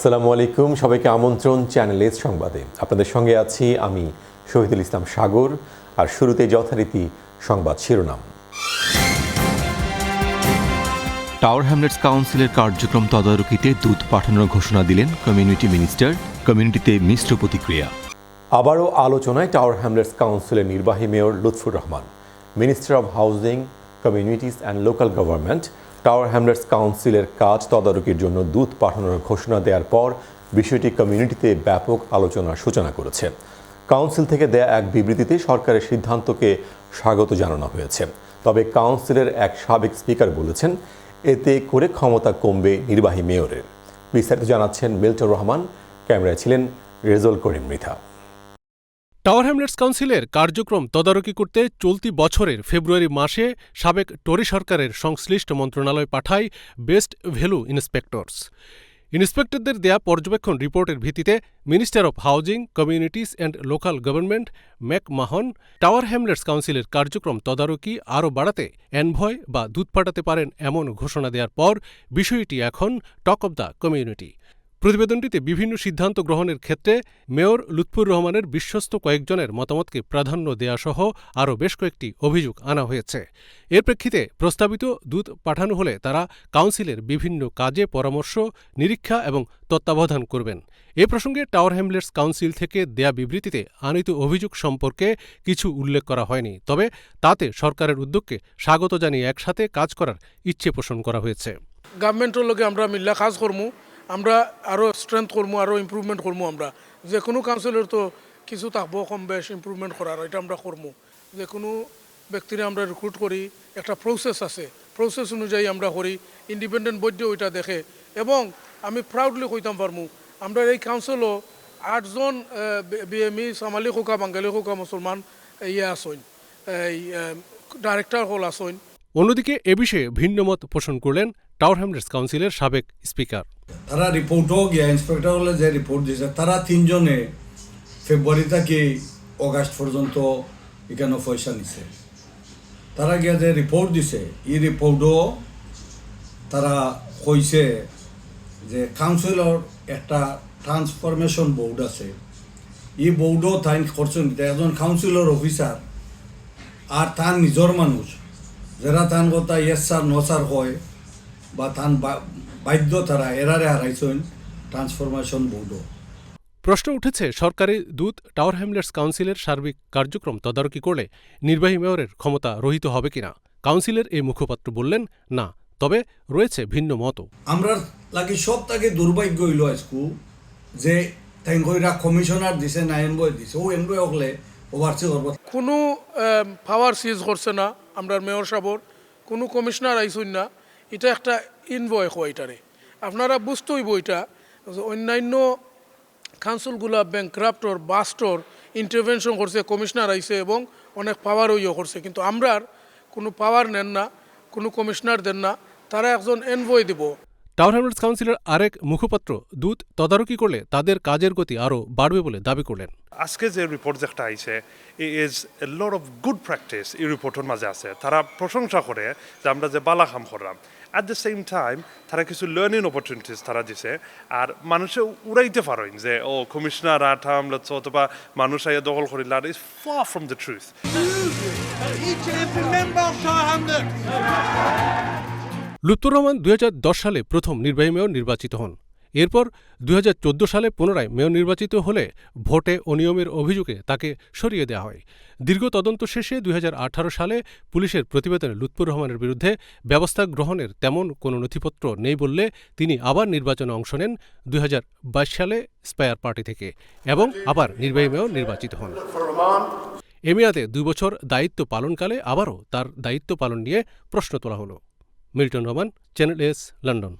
আসসালামু আলাইকুম। সবাইকে আমন্ত্রণ চ্যানেল এস সংবাদে। আপনাদের সঙ্গে আছি আমি শহীদুল ইসলাম সাগর আর শুরুতে যথারীতি সংবাদ শিরোনাম। টাওয়ার হ্যামলেটস কাউন্সিলের কার্যক্রম তদারকিতে দূত পাঠানোর ঘোষণা দিলেন কমিউনিটি মিনিস্টার কমিউনিটিতে মিশ্র প্রতিক্রিয়া। আবারও আলোচনায় টাওয়ার হ্যামলেটস কাউন্সিলের নির্বাহী mayor Lutfur Rahman. Minister of housing communities and local government Tower Hamlets কাউন্সিলের কাজ তদারকির জন্য দূত পাঠানোর ঘোষণা দেওয়ার পর বিষয়টি কমিউনিটিতে ব্যাপক আলোচনার সূচনা করেছে। কাউন্সিল থেকে দেয়া এক বিবৃতিতে সরকারের সিদ্ধান্তকে স্বাগত জানানো হয়েছে। তবে কাউন্সিলের এক সাবেক স্পিকার বলেছেন, এতে করে ক্ষমতা কমবে নির্বাহী মেয়রের। বিস্তারিত জানাচ্ছেন মিল্টন রহমান। ক্যামেরায় ছিলেন রেজল করিম মৃথা টাওয়ার হ্যামলেটস কাউন্সিলের কার্যক্রম তদারকি করতে চলতি বছরের ফেব্রুয়ারি মাসে সাবেক টরি সরকারের সংশ্লিষ্ট মন্ত্রণালয় পাঠায় বেস্ট ভ্যালু ইন্সপেক্টরস। ইন্সপেক্টরদের দেয়া পর্যবেক্ষণ রিপোর্টের ভিত্তিতে minister of housing, communities and local government McMahon Tower Hamlets কাউন্সিলের কার্যক্রম তদারকি আরও বাড়াতে অ্যানভয় বা দুধ পাঠাতে পারেন এমন ঘোষণা দেওয়ার পর বিষয়টি এখন টক অব দ্য কমিউনিটি। প্রতিবেদনটিতে বিভিন্ন সিদ্ধান্ত গ্রহণের ক্ষেত্রে মেয়র লুৎফুর রহমানের বিশ্বস্ত কয়েকজনের মতামতকে প্রাধান্য দেয়াসহ আরও বেশ কয়েকটি অভিযোগ আনা হয়েছে। এর প্রেক্ষিতে প্রস্তাবিত দূত পাঠানো হলে তারা কাউন্সিলের বিভিন্ন কাজে পরামর্শ, নিরীক্ষা এবং তত্ত্বাবধান করবেন। এ প্রসঙ্গে টাওয়ার হ্যামলেটস কাউন্সিল থেকে দেয়া বিবৃতিতে আনিত অভিযোগ সম্পর্কে কিছু উল্লেখ করা হয়নি, তবে তাতে সরকারের উদ্যোগকে স্বাগত জানিয়ে একসাথে কাজ করার ইচ্ছে পোষণ করা হয়েছে। গভর্নমেন্টের লগে আমরা মিল্লা কাজ করমু। আমরা আরও স্ট্রেংথ করমু আরও ইম্প্রুভমেন্ট করমু আমরা। যে কোনো কাউন্সিলের তো কিছু থাকব কম বেশ ইমপ্রুভমেন্ট করার, এটা আমরা করমু। যে কোনো ব্যক্তিরে আমরা রিক্রুট করি, একটা প্রসেস আছে। প্রসেস অনুযায়ী আমরা করি ইন্ডিপেন্ডেন্ট বৈদ্য ওইটা দেখে। এবং আমি প্রাউডলি কইতাম পারমু, আমরা এই কাউন্সিলও আটজন বিএমই সামালি খোকা বাঙালি খোকা মুসলমান ইয়ে আসইন। এই ডাইরেক্টর হল আসইন। অন্যদিকে এ বিষয়ে ভিন্নমত পোষণ করলেন টাওয়ার হ্যামলেটস কাউন্সিলের সাবেক স্পিকার। তারা রিপোর্টও গিয়া ইন্সপেক্টর হলে যে রিপোর্ট দিয়েছে তারা তিনজনে ফেব্রুয়ারি থেকে অগাস্ট পর্যন্ত এখানে পয়সা নিছে। তারা গিয়া যে রিপোর্ট দিছে, এই রিপোর্টও তারা কইছে যে কাউন্সিলর একটা ট্রান্সফরমেশন বোর্ড আছে। এই বোর্ডও তাই করছেন একজন কাউন্সিলর অফিসার আর তার নিজর মানুষ, যারা তান কথা ইয়েস স্যার ন স্যার হয় বা তান বাধ্য তারা এরারে হারাইছেন ট্রান্সফরমেশন বোর্ডও প্রশ্ন উঠেছে সরকারি দূত টাওয়ার হ্যামলেটস কাউন্সিলের সার্বিক কার্যক্রম তদারকি করলে নির্বাহী মেয়রের ক্ষমতা রহিত হবে কিনা? কাউন্সিলের এই মুখপাত্র বললেন না তবে রয়েছে ভিন্ন মত আমরা লাগি সব থেকে দুর্ভাগ্য হইল আজকু যে তেঙ্গইরা কমিশনার দিছে না এনবয় দিছে ও এনবয় হকলে ওভারসি করব। কোনো পাওয়ার সিজ করছে না আমরা মেয়র সাবর কোনো কমিশনার আইসুন না। এটা একটা ইনভয় এটারে। আপনারা বুঝতে হইব এটা অন্যান্য কাউন্সিলগুলা ব্যাংক্রাফ্টর বাস্টর ইন্টারভেনশন করছে কমিশনার আইছে এবং অনেক পাওয়ার ইয়ে করছে। কিন্তু আমরার কোনো পাওয়ার নেন না, কোনো কমিশনার দেন না, তারা একজন এনভয় দিব। টাওয়ার হ্যামলেটস কাউন্সিলের আরেক মুখপাত্র দূত তদারকি করলে তাদের কাজের গতি আরও বাড়বে বলে দাবি করলেন। আজকে যে রিপোর্ট যেটা আইছে is a lot of good practice এই রিপোর্টের মাঝে আছে। তারা প্রশংসা করে যে আমরা যে বালা কাম করলাম। অ্যাট দ্য সেম টাইম তারা কিছু লার্নিং অপরচুনিটিস তারা দিছে। আর মানুষে উড়াইতে পারেন যে ও কমিশনার আঠা আমলা অথবা মানুষ আইয়া দখল করিল আর is far from the truth Lutfur Rahman দুই হাজার দশ সালে প্রথম নির্বাহী মেয়র নির্বাচিত হন। এরপর দুই হাজার চোদ্দ সালে পুনরায় মেয়র নির্বাচিত হলে ভোটে অনিয়মের অভিযোগে তাকে সরিয়ে দেওয়া হয়। দীর্ঘ তদন্ত শেষে দুই হাজার আঠারো সালে পুলিশের প্রতিবেদনে লুৎফুর রহমানের বিরুদ্ধে ব্যবস্থা গ্রহণের তেমন কোনো নথিপত্র নেই বললে তিনি আবার নির্বাচনে অংশ নেন দুই হাজার বাইশ সালে স্পায়ার পার্টি থেকে এবং আবার নির্বাহী মেয়র নির্বাচিত হন। এ মেয়াদে দুই বছর দায়িত্ব পালনকালে আবারও তার দায়িত্ব পালন নিয়ে প্রশ্ন তোলা হলো। Milton Rahman channel S London